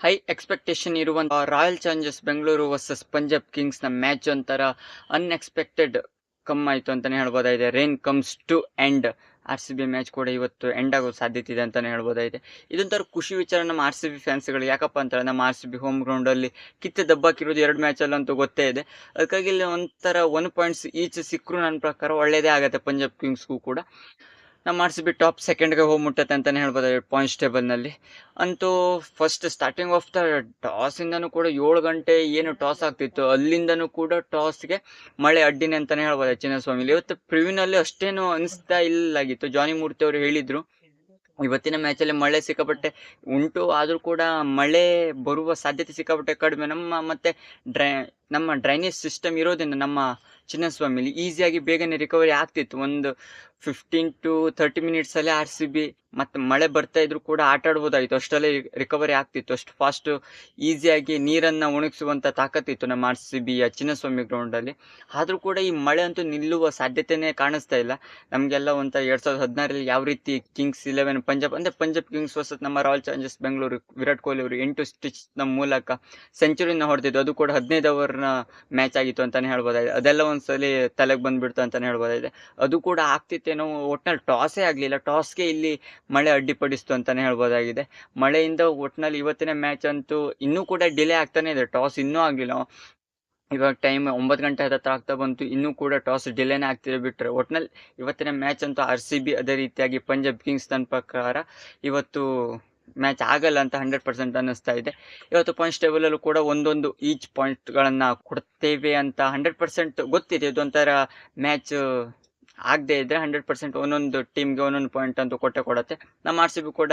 High expectation ಇರುವಂತಹ Royal Challengers Bengaluru versus Punjab ಕಿಂಗ್ಸ್ನ match ಒಂಥರ unexpected come ಆಯಿತು ಅಂತಾನೆ ಹೇಳ್ಬೋದಾಗಿದೆ rain comes to end R C B match ಕೂಡ ಇವತ್ತು ಎಂಡ್ ಆಗೋ ಸಾಧ್ಯತೆ ಇದೆ ಅಂತಲೇ ಹೇಳ್ಬೋದಾಗಿದೆ ಇದೊಂಥರ ಖುಷಿ ವಿಚಾರ ನಮ್ಮ ಆರ್ ಸಿ ಬಿ ಫ್ಯಾನ್ಸ್ಗಳು ಯಾಕಪ್ಪ ಅಂತಾರೆ ನಮ್ಮ ಆರ್ ಸಿ ಬಿ ಹೋಮ್ ಗ್ರೌಂಡಲ್ಲಿ ಕಿತ್ತೆ ದಬ್ಬಾಕಿರೋದು ಎರಡು ಮ್ಯಾಚಲ್ಲಂತೂ ಗೊತ್ತೇ ಇದೆ. ಅದಕ್ಕಾಗಿ ಇಲ್ಲಿ ಒಂಥರ ಒನ್ ಪಾಯಿಂಟ್ಸ್ ಈಚ್ ಸಿಕ್ಕರೂ ನನ್ನ ಪ್ರಕಾರ ಒಳ್ಳೆಯದೇ ಆಗುತ್ತೆ ಪಂಜಾಬ್ ಕಿಂಗ್ಸ್ಗೂ ಕೂಡ. ನಮ್ಮ ಆರ್ ಬಿ ಟಾಪ್ ಸೆಕೆಂಡ್ಗೆ ಹೋಗಿ ಮುಟ್ಟತ್ತೆ ಅಂತಲೇ ಹೇಳ್ಬೋದು ಪಾಯಿಂಟ್ಸ್ ಟೇಬಲ್ನಲ್ಲಿ ಅಂತೂ ಫಸ್ಟ್ ಸ್ಟಾರ್ಟಿಂಗ್ ಆಫ್ ದ ಟಾಸಿಂದನೂ ಕೂಡ ಏಳು ಗಂಟೆ ಏನು ಟಾಸ್ ಆಗ್ತಿತ್ತು. ಅಲ್ಲಿಂದನೂ ಕೂಡ ಟಾಸ್ಗೆ ಮಳೆ ಅಡ್ಡಿನೇ ಅಂತಲೇ ಹೇಳ್ಬೋದು ಚಿನ್ನಸ್ವಾಮಿಲಿ ಇವತ್ತು ಪ್ರಿವ್ಯೂನಲ್ಲಿ ಅಷ್ಟೇನು ಅನಿಸ್ತಾ ಇಲ್ಲಾಗಿತ್ತು. ಜಾನಿ ಮೂರ್ತಿ ಅವರು ಹೇಳಿದರು, ಇವತ್ತಿನ ಮ್ಯಾಚಲ್ಲಿ ಮಳೆ ಸಿಕ್ಕಾಪಟ್ಟೆ ಉಂಟು, ಆದರೂ ಕೂಡ ಮಳೆ ಬರುವ ಸಾಧ್ಯತೆ ಸಿಕ್ಕಾಪಟ್ಟೆ ಕಡಿಮೆ. ನಮ್ಮ ಮತ್ತೆ ಡ್ರೈ ನಮ್ಮ ಡ್ರೈನೇಜ್ ಸಿಸ್ಟಮ್ ಇರೋದ್ರಿಂದ ನಮ್ಮ ಚಿನ್ನಸ್ವಾಮಿಲಿ ಈಸಿಯಾಗಿ ಬೇಗನೆ ರಿಕವರಿ ಆಗ್ತಿತ್ತು. ಒಂದು ಫಿಫ್ಟೀನ್ ಟು ತರ್ಟಿ ಮಿನಿಟ್ಸಲ್ಲೇ ಆರ್ ಸಿ ಬಿ ಮತ್ತು ಮಳೆ ಬರ್ತಾ ಇದ್ರು ಕೂಡ ಆಟ ಆಡ್ಬೋದಾಗಿತ್ತು. ರಿಕವರಿ ಆಗ್ತಿತ್ತು. ಅಷ್ಟು ಫಾಸ್ಟು ಈಸಿಯಾಗಿ ನೀರನ್ನು ಒಣಗಿಸುವಂಥ ತಾಕತ್ತಿತ್ತು ನಮ್ಮ ಆರ್ ಸಿ ಬಿಯ ಚಿನ್ನಸ್ವಾಮಿ ಗ್ರೌಂಡಲ್ಲಿ ಆದರೂ ಕೂಡ ಈ ಮಳೆ ಅಂತೂ ನಿಲ್ಲುವ ಸಾಧ್ಯತೆಯೇ ಕಾಣಿಸ್ತಾ ಇಲ್ಲ. ನಮಗೆಲ್ಲ ಒಂಥ ಎರಡು ಸಾವಿರದ ಹದಿನಾರಲ್ಲಿ ಯಾವ ರೀತಿ ಕಿಂಗ್ಸ್ ಇಲೆವೆನ್ ಪಂಜಾಬ್ ಅಂದರೆ ಪಂಜಾಬ್ ಕಿಂಗ್ಸ್ ವರ್ಸಸ್ ನಮ್ಮ ರಾಯಲ್ ಚಾಲೆಂಜರ್ಸ್ ಬೆಂಗಳೂರು ವಿರಾಟ್ ಕೊಹ್ಲಿ ಅವರು ಎಂಟು ಸ್ಟಿಚ್ನ ಮೂಲಕ ಸೆಂಚುರಿನ ಹೊಡೆದಿದ್ದು. ಅದು ಕೂಡ ಹದಿನೈದು ಓವರ್ನ ಮ್ಯಾಚ್ ಆಗಿತ್ತು ಅಂತಲೇ ಹೇಳ್ಬೋದಾಗಿದೆ. ಅದೆಲ್ಲ ಒಂದ್ಸಲಿ ತಲೆಗೆ ಬಂದುಬಿಡ್ತು ಅಂತಲೇ ಹೇಳ್ಬೋದಾಗಿದೆ. ಅದು ಕೂಡ ಆಗ್ತಿತ್ತೇನೋ, ಒಟ್ನಲ್ಲಿ ಟಾಸೇ ಆಗಲಿಲ್ಲ. ಟಾಸ್ಗೆ ಇಲ್ಲಿ ಮಳೆ ಅಡ್ಡಿಪಡಿಸ್ತು ಅಂತಲೇ ಹೇಳ್ಬೋದಾಗಿದೆ. ಮಳೆಯಿಂದ ಒಟ್ನಲ್ಲಿ ಇವತ್ತಿನ ಮ್ಯಾಚ್ ಅಂತೂ ಇನ್ನೂ ಕೂಡ ಡಿಲೇ ಆಗ್ತಾನೆ ಇದೆ. ಟಾಸ್ ಇನ್ನೂ ಆಗಲಿಲ್ಲ. ಇವಾಗ ಟೈಮ್ ಒಂಬತ್ತು ಗಂಟೆ ಹತ್ರ ಆಗ್ತಾ ಬಂತು. ಇನ್ನೂ ಕೂಡ ಟಾಸ್ ಡಿಲೇನೇ ಆಗ್ತಿದೆ ಬಿಟ್ಟರೆ ಒಟ್ನಲ್ಲಿ ಇವತ್ತಿನ ಮ್ಯಾಚ್ ಅಂತೂ ಆರ್ ಸಿ ಬಿ ಅದೇ ರೀತಿಯಾಗಿ ಪಂಜಾಬ್ ಕಿಂಗ್ಸ್ ನನ್ನ ಪ್ರಕಾರ ಇವತ್ತು ಮ್ಯಾಚ್ ಆಗಲ್ಲ ಅಂತ ಹಂಡ್ರೆಡ್ ಪರ್ಸೆಂಟ್ ಅನ್ನಿಸ್ತಾ ಇದೆ. ಇವತ್ತು ಪಾಯಿಂಟ್ಸ್ ಟೇಬಲಲ್ಲೂ ಕೂಡ ಒಂದೊಂದು ಈಚ್ ಪಾಯಿಂಟ್ಗಳನ್ನು ಕೊಡ್ತೇವೆ ಅಂತ ಹಂಡ್ರೆಡ್ ಪರ್ಸೆಂಟ್ ಗೊತ್ತಿದೆ. ಇದೊಂಥರ ಮ್ಯಾಚ್ ಆಗದೆ ಇದ್ದರೆ ಹಂಡ್ರೆಡ್ ಪರ್ಸೆಂಟ್ ಒಂದೊಂದು ಟೀಮ್ಗೆ ಒಂದೊಂದು ಪಾಯಿಂಟ್ ಅಂತ ಕೊಟ್ಟೆ ಕೊಡುತ್ತೆ. ನಮ್ಮ ಆರ್ ಸಿ ಬಿ ಕೂಡ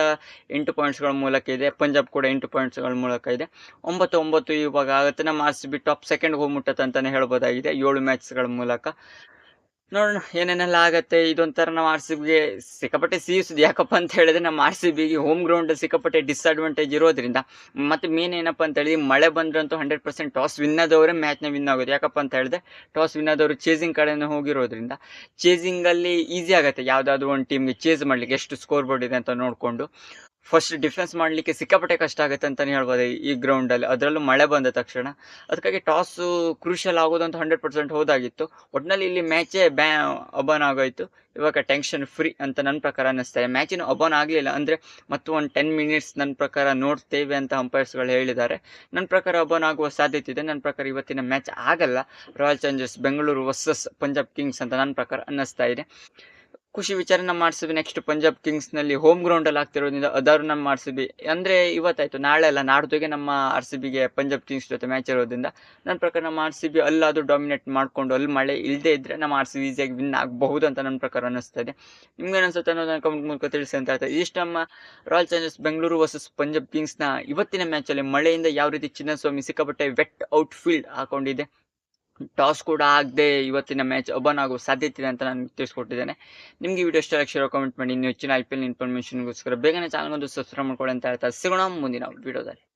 ಎಂಟು ಪಾಯಿಂಟ್ಸ್ಗಳ ಮೂಲಕ ಇದೆ. ಪಂಜಾಬ್ ಕೂಡ ಎಂಟು ಪಾಯಿಂಟ್ಸ್ಗಳ ಮೂಲಕ ಇದೆ. ಒಂಬತ್ತು ಒಂಬತ್ತು ಇವಾಗ ಆಗುತ್ತೆ. ನಮ್ಮ ಆರ್ ಸಿ ಬಿ ಟಾಪ್ ಸೆಕೆಂಡ್ಗೆ ಹೋಗ್ಬಿಟ್ಟತ್ತೆ ಅಂತಲೇ ಹೇಳ್ಬೋದಾಗಿದೆ. ಏಳು ಮ್ಯಾಚ್ಗಳ ಮೂಲಕ. ನೋಡೋಣ ಏನೇನೆಲ್ಲ ಆಗುತ್ತೆ, ಇದೊಂಥರ ನಾವು ಆರ್ ಸಿ ಬಿಗೆ ಸಿಕ್ಕಾಪಟ್ಟೆ ಸಿಹಿಸುದು ಯಾಕಪ್ಪ ಅಂತ ಹೇಳಿದ್ರೆ ನಮ್ಮ ಆರ್ ಸಿ ಬಿಗೆ ಹೋಮ್ ಗ್ರೌಂಡ್ ಸಿಕ್ಕಾಪಟ್ಟೆ ಡಿಸ್ಅಡ್ವಾಂಟೇಜ್ ಇರೋದ್ರಿಂದ. ಮತ್ತು ಮೇನ್ ಏನಪ್ಪ ಅಂತ ಹೇಳಿ ಮಳೆ ಬಂದ್ರಂತೂ ಹಂಡ್ರೆಡ್ ಪರ್ಸೆಂಟ್ ಟಾಸ್ ವಿನ್ ಆದವರೇ ಮ್ಯಾಚ್ನ ವಿನ್ ಆಗೋದು. ಯಾಕಪ್ಪ ಅಂತ ಹೇಳಿದ್ರೆ ಟಾಸ್ ವಿನ್ ಆದವರು ಚೇಸಿಂಗ್ ಕಡೆನೇ ಹೋಗಿರೋದ್ರಿಂದ. ಚೇಸಿಂಗಲ್ಲಿ ಈಸಿ ಆಗುತ್ತೆ. ಯಾವುದಾದ್ರು ಒಂದು ಟೀಮ್ಗೆ ಚೇಸ್ ಮಾಡಲಿಕ್ಕೆ ಎಷ್ಟು ಸ್ಕೋರ್ ಬೋರ್ಡ್ ಇದೆ ಅಂತ ನೋಡಿಕೊಂಡು. ಫಸ್ಟ್ ಡಿಫೆನ್ಸ್ ಮಾಡಲಿಕ್ಕೆ ಸಿಕ್ಕಾಪಟ್ಟೆ ಕಷ್ಟ ಆಗುತ್ತೆ ಅಂತಲೇ ಹೇಳ್ಬೋದು ಈ ಗ್ರೌಂಡಲ್ಲಿ ಅದರಲ್ಲೂ ಮಳೆ ಬಂದ ತಕ್ಷಣ ಅದಕ್ಕಾಗಿ ಟಾಸು ಕ್ರೂಷಿಯಲ್ ಆಗೋದು ಅಂತ ಹಂಡ್ರೆಡ್ ಪರ್ಸೆಂಟ್ ಹೋದಾಗಿತ್ತು. ಒಟ್ಟಿನಲ್ಲಿ ಇಲ್ಲಿ ಮ್ಯಾಚೇ ಬ್ಯಾ ಅಬನ್ ಆಗೋಯ್ತು. ಇವಾಗ ಟೆನ್ಷನ್ ಫ್ರೀ ಅಂತ ನನ್ನ ಪ್ರಕಾರ ಅನ್ನಿಸ್ತಾರೆ ಮ್ಯಾಚಿನ ಅಬಾನ್ ಆಗಲಿಲ್ಲ ಅಂದರೆ ಮತ್ತು ಒಂದು ಟೆನ್ ಮಿನಿಟ್ಸ್ ನನ್ನ ಪ್ರಕಾರ ನೋಡ್ತೇವೆ ಅಂತ ಅಂಪೈರ್ಸ್ಗಳು ಹೇಳಿದ್ದಾರೆ. ನನ್ನ ಪ್ರಕಾರ ಅಬನ್ ಆಗುವ ಸಾಧ್ಯತೆ ಇದೆ. ನನ್ನ ಪ್ರಕಾರ ಇವತ್ತಿನ ಮ್ಯಾಚ್ ಆಗಲ್ಲ. Royal Challengers Bengaluru versus Punjab Kings ಅಂತ ನನ್ನ ಪ್ರಕಾರ ಅನ್ನಿಸ್ತಾ ಇದೆ. ಖುಷಿ ವಿಚಾರನ ನಮ್ಮ ನೆಕ್ಸ್ಟ್ ಪಂಜಾಬ್ ಕಿಂಗ್ಸ್ನಲ್ಲಿ ಹೋಮ್ ಗ್ರೌಂಡಲ್ಲಿ ಆಗ್ತಿರೋದ್ರಿಂದ ಅದಾರು ನಮ್ಮ ಆರ್ ಸಿ ಬಿ ಅಂದರೆ ಇವತ್ತಾಯಿತು, ನಾಳೆ ಅಲ್ಲ, ನಾಡ್ದುಗೆ ನಮ್ಮ ಆರ್ ಸಿ ಬಿಗೆ ಪಂಜಾಬ್ ಕಿಂಗ್ಸ್ ಜೊತೆ ಮ್ಯಾಚ್ ಇರೋದ್ರಿಂದ ನನ್ನ ಪ್ರಕಾರ ನಮ್ಮ ಆರ್ ಸಿ ಬಿ ಅಲ್ಲಾದರೂ ಡಾಮಿನೇಟ್ ಮಾಡಿಕೊಂಡು ಅಲ್ಲಿ ಮಳೆ ಇಲ್ಲದೇ ಇದ್ದರೆ ನಮ್ಮ ಆರ್ ಸಿ ಬಿ ಈಸಿಯಾಗಿ ವಿನ್ ಆಗಬಹುದು ಅಂತ ನನ್ನ ಪ್ರಕಾರ ಅನ್ನಿಸ್ತದೆ ನಿಮ್ಗೆ ಅನಿಸುತ್ತೆ ಅನ್ನೋದನ್ನ ಕಮೆಂಟ್ ಮೂಲಕ ತಿಳಿಸಿ ಅಂತ ಹೇಳ್ತಾರೆ ಇಷ್ಟು ನಮ್ಮ Royal Challengers Bengaluru versus Punjab ಕಿಂಗ್ಸ್ನ ಇವತ್ತಿನ ಮ್ಯಾಚಲ್ಲಿ ಮಳೆಯಿಂದ ಯಾವ ರೀತಿ ಚಿನ್ನಸ್ವಾಮಿ ಸಿಕ್ಕಾಪಟ್ಟೆ ವೆಟ್ ಔಟ್ ಫೀಲ್ಡ್ ಹಾಕೊಂಡಿದೆ. ಟಾಸ್ ಕೂಡ ಆಗದೆ ಇವತ್ತಿನ ಮ್ಯಾಚ್ ಒಬನ್ ಆಗೋ ಸಾಧ್ಯತೆ ಇದೆ ಅಂತ ನಾನು ತಿಳಿಸ್ಕೊಟ್ಟಿದ್ದೇನೆ. ನಿಮಗೆ ವಿಡಿಯೋ ಇಷ್ಟ ಶೇರ್ ಕಾಮೆಂಟ್ ಮಾಡಿ. ಇನ್ನು ಹೆಚ್ಚಿನ ಐ ಪಿ ಎಲ್ ಇನ್ಫಾರ್ಮೇಷನ್ಗೋಸ್ಕರ ಬೇಗನೆ ಒಂದು ಸಬ್ಸ್ಕ್ರೈಬ್ ಮಾಡ್ಕೊಳ್ಳಿ ಅಂತ ಹೇಳ್ತಾ ಸಿಗೋಣ ಮುಂದಿನ ವಿಡಿಯೋದಲ್ಲಿ